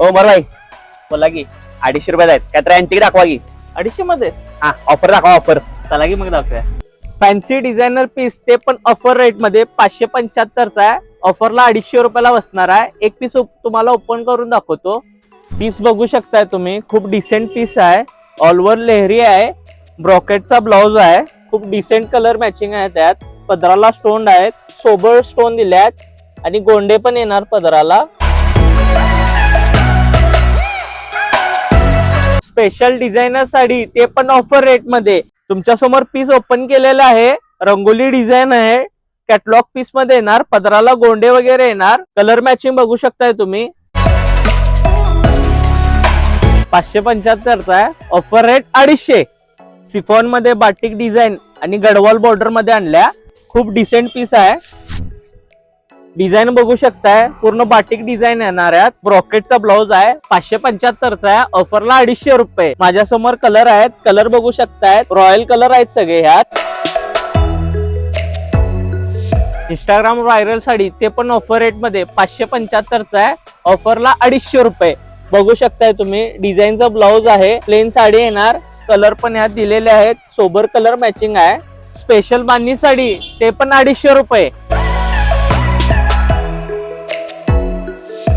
हो बरं भाई बोला की अडीचशे रुपयात आहेत. काय तर अँटिक दाखवा की. अडीचशे मध्ये? हा ऑफर दाखवा ऑफर चला की मग दाखवूया. फॅन्सी डिझायनर पीस ते पण ऑफर रेटमध्ये पाचशे पंच्याहत्तरचा आहे. ऑफरला अडीचशे रुपयाला बसणार आहे. एक पीस तुम्हाला ओपन करून दाखवतो. पीस बघू शकताय तुम्ही. खूप डिसेंट पीस आहे. ऑलवर लेहरी आहे. ब्रॉकेटचा ब्लाउज आहे. खूप डिसेंट कलर मॅचिंग आहे त्यात. पदराला स्टोन आहेत. सोबर स्टोन दिले आहेत आणि गोंडे पण येणार पदराला. स्पेशल डिझायनर साडी ते पण ऑफर रेटमध्ये. तुमच्यासमोर पीस ओपन केलेलं आहे. रंगोली डिझाईन आहे. कॅटलॉग पीसमध्ये येणार. पदराला गोंडे वगैरे येणार. कलर मॅचिंग बघू शकताय तुम्ही. पाचशे पंच्याहत्तरचा आहे. ऑफर रेट अडीचशे. सिफॉनमध्ये बाटिक डिझाईन आणि गडवाल बॉर्डरमध्ये आणल्या. खूप डिसेंट पीस आहे. डिझाईन बघू शकताय. पूर्ण बाटिक डिझाईन येणार आहेत. ब्रॉकेटचा ब्लाउज आहे. पाचशे पंच्याहत्तरचा आहे. ऑफरला अडीचशे रुपये. माझ्यासमोर कलर आहेत. कलर बघू शकतायत. रॉयल कलर आहेत सगळे ह्यात. इंस्टाग्राम व्हायरल साडी ते पण ऑफर रेटमध्ये पाचशे पंच्याहत्तरचा आहे. ऑफरला अडीचशे रुपये. बघू शकताय तुम्ही डिझाईनचा ब्लाउज आहे. प्लेन साडी येणार. कलर पण ह्यात दिलेले आहेत. सोबर कलर मॅचिंग आहे. स्पेशल बांधणी साडी ते पण अडीचशे रुपये.